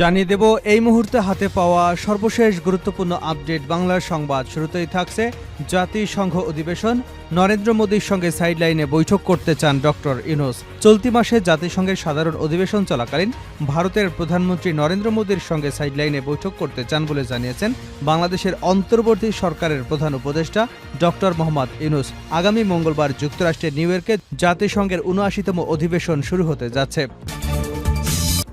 জানিয়ে দেব, এই মুহূর্তে হাতে পাওয়া সর্বশেষ গুরুত্বপূর্ণ আপডেট বাংলার সংবাদ। শুরুতেই থাকছে জাতিসংঘ অধিবেশন। নরেন্দ্র মোদীর সঙ্গে সাইডলাইনে বৈঠক করতে চান ডক্টর ইউনুস। চলতি মাসে জাতিসংঘের সাধারণ অধিবেশন চলাকালীন ভারতের প্রধানমন্ত্রী নরেন্দ্র মোদীর সঙ্গে সাইডলাইনে বৈঠক করতে চান বলে জানিয়েছেন বাংলাদেশের অন্তর্বর্তী সরকারের প্রধান উপদেষ্টা ডক্টর মোহাম্মদ ইউনুস। আগামী মঙ্গলবার যুক্তরাষ্ট্রের নিউ ইয়র্কে জাতিসংঘের উনআশিতম অধিবেশন শুরু হতে যাচ্ছে।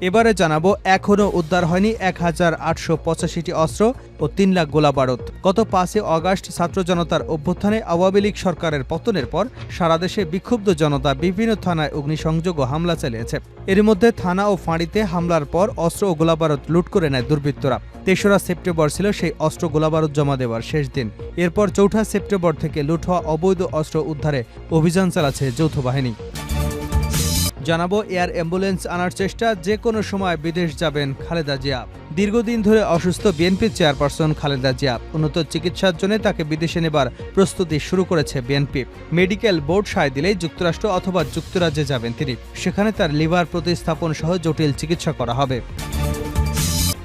এবারে জানাব, এখনও উদ্ধার হয়নি এক হাজার আটশো পঁচাশিটি অস্ত্র ও তিন লাখ গোলা বারুদ গত পাঁচই অগাস্ট ছাত্র জনতার অভ্যুত্থানে আওয়ামী লীগ সরকারের পতনের পর সারা দেশে বিক্ষুব্ধ জনতা বিভিন্ন থানায় অগ্নিসংযোগ ও হামলা চালিয়েছে। এর মধ্যে থানা ও ফাঁড়িতে হামলার পর অস্ত্র ও গোলাবারুদ লুট করে নেয় দুর্বৃত্তরা। তেসরা সেপ্টেম্বর ছিল সেই অস্ত্র গোলাবারুদ জমা দেওয়ার শেষ দিন। এরপর চৌঠা সেপ্টেম্বর থেকে লুট হওয়া অবৈধ অস্ত্র উদ্ধারে অভিযান চালাচ্ছে যৌথ বাহিনী। জানাব এয়ার অ্যাম্বুলেন্স আনার চেষ্টা, যে কোনো সময় বিদেশ যাবেন খালেদা জিয়া। দীর্ঘদিন ধরে অসুস্থ বিএনপি চেয়ারপারসন খালেদা জিয়া। উন্নত চিকিৎসার জন্য তাকে বিদেশে নেবার প্রস্তুতি শুরু করেছে বিএনপি। মেডিকেল বোর্ড সায় দিলেই যুক্তরাষ্ট্র অথবা যুক্তরাজ্যে যাবেন তিনি। সেখানে তার লিভার প্রতিস্থাপন সহ জটিল চিকিৎসা করা হবে।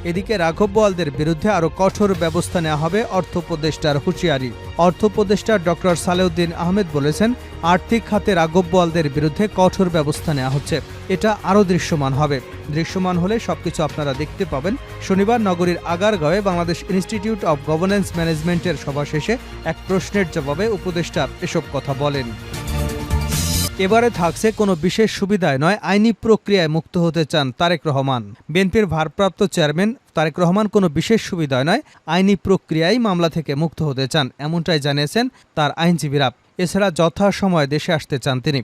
এদিকে রাঘব বোয়ালদের বিরুদ্ধে আরও কঠোর ব্যবস্থা নেওয়া হবে, অর্থ উপদেষ্টার হুঁশিয়ারি। অর্থ উপদেষ্টা ডক্টর সালেউদ্দিন আহমেদ বলেছেন, আর্থিক খাতে রাঘব বোয়ালদের বিরুদ্ধে কঠোর ব্যবস্থা নেওয়া হচ্ছে। এটা আরও দৃশ্যমান হবে। দৃশ্যমান হলে সবকিছু আপনারা দেখতে পাবেন। শনিবার নগরীর আগারগাঁওয়ে বাংলাদেশ ইনস্টিটিউট অব গভর্নেন্স ম্যানেজমেন্টের সভা শেষে এক প্রশ্নের জবাবে উপদেষ্টা এসব কথা বলেন। এবারে থাকছে কোনো বিশেষ সুবিধায় নয়, আইনি প্রক্রিয়ায় মুক্ত হতে চান তারেক রহমান। বিএনপির ভারপ্রাপ্ত চেয়ারম্যান তারেক রহমান কোনো বিশেষ সুবিধায় নয়, আইনি প্রক্রিয়ায় মামলা থেকে মুক্ত হতে চান, এমনটাই জানিয়েছেন তার আইনজীবীরা। এছাড়া যথাসময়ে দেশে আসতে চান তিনি।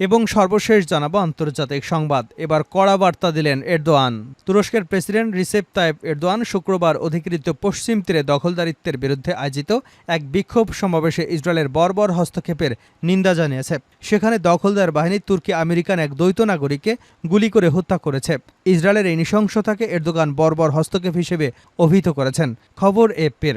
এবং সর্বশেষ জানাব আন্তর্জাতিক সংবাদ। এবার কড়া বার্তা দিলেন এরদোয়ান। তুরস্কের প্রেসিডেন্ট রিসেপ তাইপ এরদোয়ান শুক্রবার অধিকৃত পশ্চিম তীরে দখলদারিত্বের বিরুদ্ধে আয়োজিত এক বিক্ষোভ সমাবেশে ইসরায়েলের বর্বর হস্তক্ষেপের নিন্দা জানিয়েছে। সেখানে দখলদার বাহিনী তুর্কি আমেরিকান এক দ্বৈত নাগরিককে গুলি করে হত্যা করেছে। ইসরায়েলের এই নৃশংসতাকে এরদোগান বর্বর হস্তক্ষেপ হিসেবে অভিহিত করেছেন। খবর এপের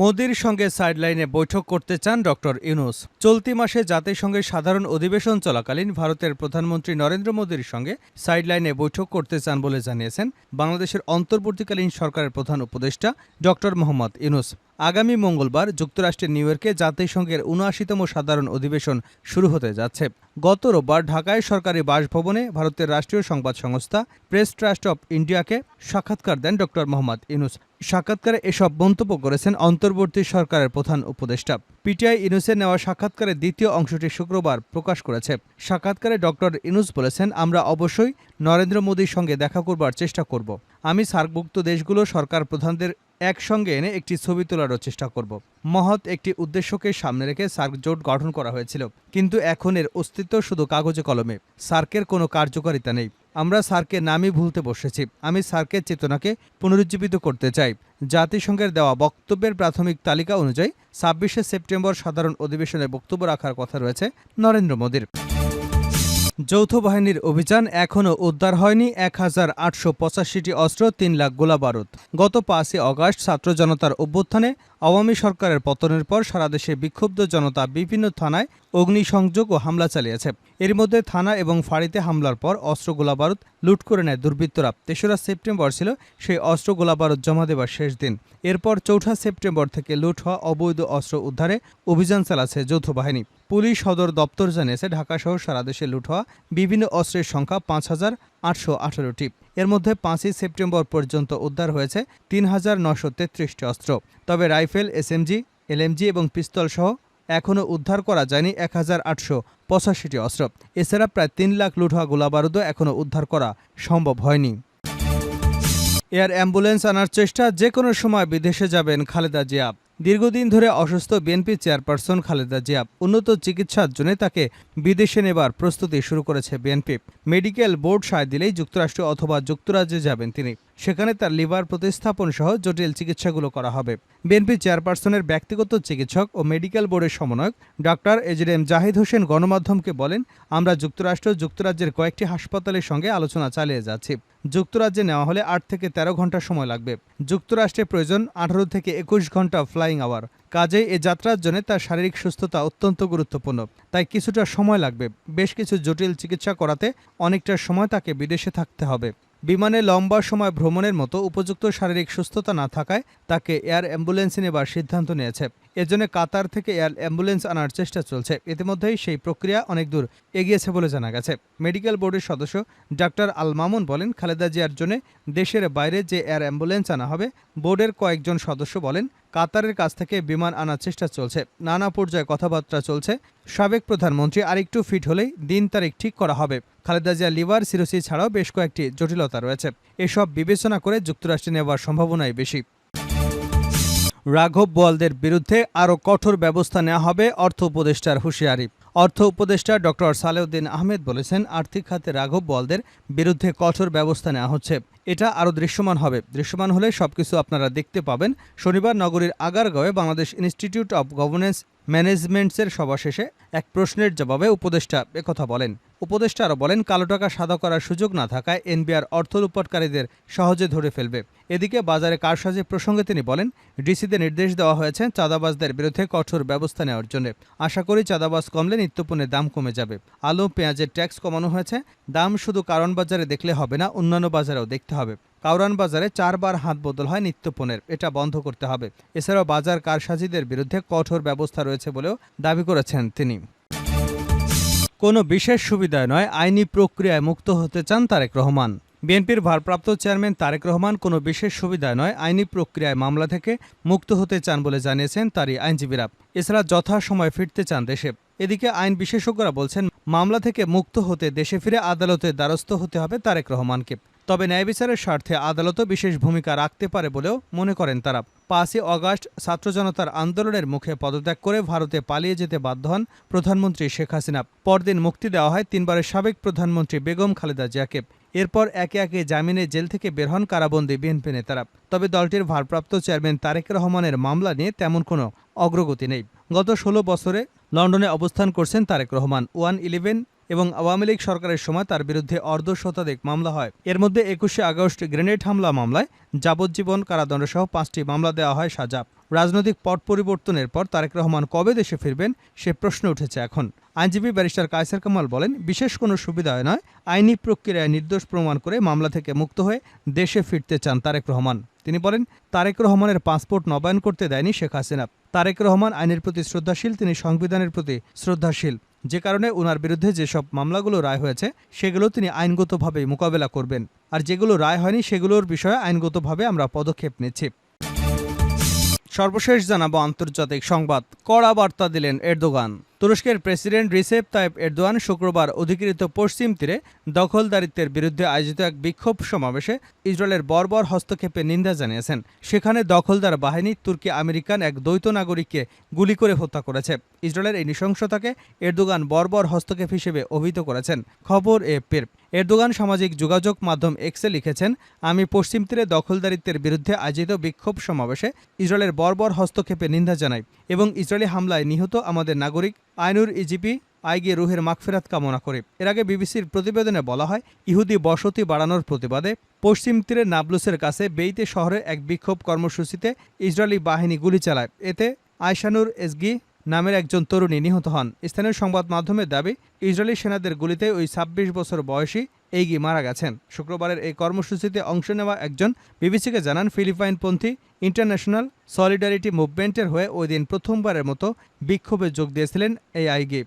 মোদির সঙ্গে সাইডলাইনে বৈঠক করতে চান ডক্টর ইউনুস। চলতি মাসে জাতিসংঘের সাধারণ অধিবেশন চলাকালীন ভারতের প্রধানমন্ত্রী নরেন্দ্র মোদীর সঙ্গে সাইডলাইনে বৈঠক করতে চান বলে জানিয়েছেন বাংলাদেশের অন্তর্বর্তীকালীন সরকারের প্রধান উপদেষ্টা ডক্টর মোহাম্মদ ইউনুস। আগামী মঙ্গলবার যুক্তরাষ্ট্রের নিউ ইয়র্কে জাতিসংঘের উনআশিতম সাধারণ অধিবেশন শুরু হতে যাচ্ছে। গত রোববার ঢাকায় সরকারি বাসভবনে ভারতের রাষ্ট্রীয় সংবাদ সংস্থা প্রেস ট্রাস্ট অব ইন্ডিয়াকে সাক্ষাৎকার দেন ডক্টর মোহাম্মদ ইনুস সাক্ষাৎকারে এসব মন্তব্য করেছেন অন্তর্বর্তী সরকারের প্রধান উপদেষ্টা। পিটিআই ইনুসের নেওয়া সাক্ষাৎকারের দ্বিতীয় অংশটি শুক্রবার প্রকাশ করেছে। সাক্ষাৎকারে ডক্টর ইনুস বলেছেন, আমরা অবশ্যই নরেন্দ্র মোদীর সঙ্গে দেখা করবার চেষ্টা করব। আমি সার্কভুক্ত দেশগুলো সরকার প্রধানদের একসঙ্গে এনে একটি ছবি তোলারও চেষ্টা করব। মহৎ একটি উদ্দেশ্যকে সামনে রেখে সার্ক জোট গঠন করা হয়েছিল। কিন্তু এখন এর অস্তিত্ব শুধু কাগজে কলমে। সার্কের কোনো কার্যকারিতা নেই। আমরা সার্কের নামই ভুলতে বসেছি। আমি সার্কের চেতনাকে পুনরুজ্জীবিত করতে চাই। জাতিসংঘের দেওয়া বক্তব্যের প্রাথমিক তালিকা অনুযায়ী ছাব্বিশে সেপ্টেম্বর সাধারণ অধিবেশনে বক্তব্য রাখার কথা রয়েছে নরেন্দ্র মোদীর। যৌথ বাহিনীর অভিযান এখনও উদ্ধার হয়নি। এক হাজার আটশো পঁচাশিটি অস্ত্র, তিন লাখ গোলা বারুদ। গত পাঁচই অগাস্ট ছাত্র জনতার অভ্যুত্থানে আওয়ামী সরকারের পতনের পর সারা দেশে বিক্ষুব্ধ জনতা বিভিন্ন থানায় অগ্নিসংযোগ ও হামলা চালিয়েছে। এর মধ্যে থানা এবং ফাঁড়িতে হামলার পর অস্ত্র গোলাবারুদ লুট করে নেয় দুর্বৃত্তরা। তেসরা সেপ্টেম্বর ছিল সেই অস্ত্র গোলাবারুদ জমা দেবার শেষ দিন। এরপর চৌঠা সেপ্টেম্বর থেকে লুট হওয়া অবৈধ অস্ত্র উদ্ধারে অভিযান চালাচ্ছে যৌথ বাহিনী। পুলিশ সদর দপ্তর জানিয়েছে, ঢাকাসহ সারা দেশে লুট হওয়া বিভিন্ন অস্ত্রের সংখ্যা পাঁচ হাজার আটশো আঠারোটি। এর মধ্যে পাঁচই সেপ্টেম্বর পর্যন্ত উদ্ধার হয়েছে তিন হাজার নশো তেত্রিশটি অস্ত্র। তবে রাইফেল এসএমজি এলএমজি এবং পিস্তল সহ এখনও উদ্ধার করা যায়নি এক হাজার আটশো পঁচাশিটি অস্ত্র। এছাড়া প্রায় তিন লাখ লুট হওয়া গোলাবারুদও এখনও উদ্ধার করা সম্ভব হয়নি। এয়ার অ্যাম্বুলেন্স আনার চেষ্টা যে কোনো সময় বিদেশে যাবেন খালেদা জিয়া। দীর্ঘদিন ধরে অসুস্থ বিএনপি চেয়ারপারসন খালেদা জিয়া উন্নত চিকিৎসার জন্য তাকে বিদেশে নেবার প্রস্তুতি শুরু করেছে বিএনপি। মেডিকেল বোর্ড সায় দিলেই যুক্তরাষ্ট্র অথবা যুক্তরাজ্যে যাবেন তিনি। সেখানে তার লিভার প্রতিস্থাপন সহ জটিল চিকিৎসাগুলো করা হবে। বিএনপি চেয়ারপারসনের ব্যক্তিগত চিকিৎসক ও মেডিকেল বোর্ডের সমন্বয়ক ডক্টর এজেডএম জাহিদ হোসেন গণমাধ্যমকে বলেন, আমরা যুক্তরাষ্ট্র যুক্তরাজ্যের কয়েকটি হাসপাতালের সঙ্গে আলোচনা চালিয়ে যাচ্ছি। যুক্তরাজ্যে নেওয়া হলে আট থেকে তেরো ঘণ্টা সময় লাগবে। যুক্তরাষ্ট্রে প্রয়োজন আঠারো থেকে একুশ ঘণ্টা ফ্লাইং আওয়ার। কাজেই এ যাত্রার জন্য তার শারীরিক সুস্থতা অত্যন্ত গুরুত্বপূর্ণ। তাই কিছুটা সময় লাগবে। বেশ কিছু জটিল চিকিৎসা করাতে অনেকটা সময় তাকে বিদেশে থাকতে হবে। বিমানে লম্বা সময় ভ্রমণের মতো উপযুক্ত শারীরিক সুস্থতা না থাকায় তাকে এয়ার অ্যাম্বুলেন্সে নেবার সিদ্ধান্ত নিয়েছে। এজন্য কাতার থেকে এয়ার অ্যাম্বুলেন্স আনার চেষ্টা চলছে। ইতিমধ্যেই সেই প্রক্রিয়া অনেক দূর এগিয়েছে বলে জানা গেছে। মেডিকেল বোর্ডের সদস্য ডাক্তার আল মামুন বলেন, খালেদা জিয়ার জন্য দেশের বাইরে যে এয়ার অ্যাম্বুলেন্স আনা হবে, বোর্ডের কয়েকজন সদস্য বলেন, কাতারের কাছ থেকে বিমান আনার চেষ্টা চলছে। নানা পর্যায়ে কথাবার্তা চলছে। সাবেক প্রধানমন্ত্রী আরেকটু ফিট হলেই দিন তারিখ ঠিক করা হবে। খালেদা জিয়া লিভার সিরোসি ছাড়াও বেশ কয়েকটি জটিলতা রয়েছে। এসব বিবেচনা করে যুক্তরাষ্ট্রে নেওয়ার সম্ভাবনাই বেশি। রাঘব বোয়ালদের বিরুদ্ধে আরও কঠোর ব্যবস্থা নেওয়া হবে, অর্থ উপদেষ্টার হুঁশিয়ারি। অর্থ উপদেষ্টা ডক্টর সালেউদ্দিন আহমেদ বলেছেন, আর্থিক খাতে রাঘব বলদের বিরুদ্ধে কঠোর ব্যবস্থা নেওয়া হচ্ছে। এটা আরও দৃশ্যমান হবে। দৃশ্যমান হলে সবকিছু আপনারা দেখতে পাবেন। শনিবার নগরীর আগারগাঁওয়ে বাংলাদেশ ইনস্টিটিউট অব গভর্নেন্স ম্যানেজমেন্টসের সভা শেষে এক প্রশ্নের জবাবে উপদেষ্টা একথা বলেন। উপদেষ্টা আরও বলেন, কালো টাকা সাদা করার সুযোগ না থাকায় এনবিআর অর্থ লুটপাটকারীদের সহজে ধরে ফেলবে। এদিকে বাজারে কারসাজি প্রসঙ্গে তিনি বলেন, ডিসিতে নির্দেশ দেওয়া হয়েছে চাঁদাবাজদের বিরুদ্ধে কঠোর ব্যবস্থা নেওয়ার জন্য। আশা করি চাঁদাবাজ কমলে নিত্যপণ্যের দাম কমে যাবে। আলু, পেঁয়াজের ট্যাক্স কমানো হয়েছে। দাম শুধু কারণ বাজারে দেখলে হবে না, অন্যান্য বাজারেও দেখতে হবে। কাউরান বাজারে চারবার হাত বদল হয় নিত্যপণ্যের, এটা বন্ধ করতে হবে। এছাড়াও বাজার কারসাজিদের বিরুদ্ধে কঠোর ব্যবস্থা রয়েছে বলেও দাবি করেছেন তিনি। কোনো বিশেষ সুবিধায় নয়, আইনি প্রক্রিয়ায় মুক্ত হতে চান তারেক রহমান। বিএনপির ভারপ্রাপ্ত চেয়ারম্যান তারেক রহমান কোনো বিশেষ সুবিধায় নয়, আইনি প্রক্রিয়ায় মামলা থেকে মুক্ত হতে চান বলে জানিয়েছেন তারই আইনজীবীরা। এছাড়া যথাসময়ে ফিরতে চান দেশে। এদিকে আইন বিশেষজ্ঞরা বলছেন, মামলা থেকে মুক্ত হতে দেশে ফিরে আদালতের দ্বারস্থ হতে হবে তারেক রহমানকে। তবে ন্যায় বিচারের স্বার্থে আদালতও বিশেষ ভূমিকা রাখতে পারে বলেও মনে করেন তারা। পাঁচই অগাস্ট ছাত্র জনতার আন্দোলনের মুখে পদত্যাগ করে ভারতে পালিয়ে যেতে বাধ্য হন প্রধানমন্ত্রী শেখ হাসিনা। পরদিন মুক্তি দেওয়া হয় তিনবারের সাবেক প্রধানমন্ত্রী বেগম খালেদা জিয়াকে। এরপর একে একে জামিনে জেল থেকে বের হন কারাবন্দী বিএনপি নেতারা। তবে দলটির ভারপ্রাপ্ত চেয়ারম্যান তারেক রহমানের মামলা নিয়ে তেমন কোনো অগ্রগতি নেই। গত ষোলো বছরে লন্ডনে অবস্থান করছেন তারেক রহমান। ওয়ান ইলেভেন এবং আওয়ামী লীগ সরকারের সময় তার বিরুদ্ধে অর্ধ শতাধিক মামলা হয়। এর মধ্যে একুশে আগস্ট গ্রেনেড হামলা মামলায় যাবজ্জীবন কারাদণ্ডসহ পাঁচটি মামলা দেওয়া হয় সাজা। রাজনৈতিক পট পরিবর্তনের পর তারেক রহমান কবে দেশে ফিরবেন সে প্রশ্ন উঠেছে এখন। আইনজীবী ব্যারিস্টার কায়সার কামাল বলেন, বিশেষ কোনো সুবিধা নয়, আইনি প্রক্রিয়ায় নির্দোষ প্রমাণ করে মামলা থেকে মুক্ত হয়ে দেশে ফিরতে চান তারেক রহমান। তিনি বলেন, তারেক রহমানের পাসপোর্ট নবায়ন করতে দেয়নি শেখ হাসিনা। তারেক রহমান আইনের প্রতি শ্রদ্ধাশীল, তিনি সংবিধানের প্রতি শ্রদ্ধাশীল। যে কারণে ওনার বিরুদ্ধে যেসব মামলাগুলো রায় হয়েছে, সেগুলো তিনি আইনগতভাবে মোকাবেলা করবেন। আর যেগুলো রায় হয়নি, সেগুলোর বিষয়ে আইনগতভাবে আমরা পদক্ষেপ নিচ্ছি। সর্বশেষ জানাব আন্তর্জাতিক সংবাদ। কড়া বার্তা দিলেন এরদোগান। তুরস্কের প্রেসিডেন্ট রিসেপ তাইপ এরদোয়ান শুক্রবার অধিকৃত পশ্চিম তীরে দখলদারিত্বের বিরুদ্ধে আয়োজিত এক বিক্ষোভ সমাবেশে ইসরায়েলের বর্বর হস্তক্ষেপে নিন্দা জানিয়েছেন। সেখানে দখলদার বাহিনী তুর্কি আমেরিকান এক দ্বৈত নাগরিককে গুলি করে হত্যা করেছে। ইসরায়েলের এই নৃশংসতাকে এরদোগান বর্বর হস্তক্ষেপ হিসেবে অভিহিত করেছেন। খবর এ পের এরদোগান সামাজিক যোগাযোগ মাধ্যম এক্সে লিখেছেন, আমি পশ্চিম তীরে দখলদারিত্বের বিরুদ্ধে আয়োজিত বিক্ষোভ সমাবেশে ইসরায়েলের বর্বর হস্তক্ষেপে নিন্দা জানাই এবং ইসরায়েলি হামলায় নিহত আমাদের নাগরিক আইনুর ইজিপি আইগে রুহের মাগফেরাত কামনা করে। এর আগে বিবিসির প্রতিবেদনে বলা হয়, ইহুদি বসতি বাড়ানোর প্রতিবাদে পশ্চিম তীরের নাবলুসের কাছে বেইতে শহরে এক বিক্ষোভ কর্মসূচিতে ইসরায়েলি বাহিনী গুলি চালায়। এতে আয়শানুর এসগি নামের একজন তরুণী নিহত হন। স্থানীয় সংবাদ মাধ্যমের দাবি, ইসরায়েলি সেনাদের গুলিতে ওই ছাব্বিশ বছর বয়সী এইগি মারা গেছেন। শুক্রবারের এই কর্মসূচিতে অংশ নেওয়া একজন বিবিসিকে জানান, ফিলিপাইনপন্থী ইন্টারন্যাশনাল সলিডারিটি মুভমেন্টের হয়ে ওই দিন প্রথমবারের মতো বিক্ষোভে যোগ দিয়েছিলেন এই আইগি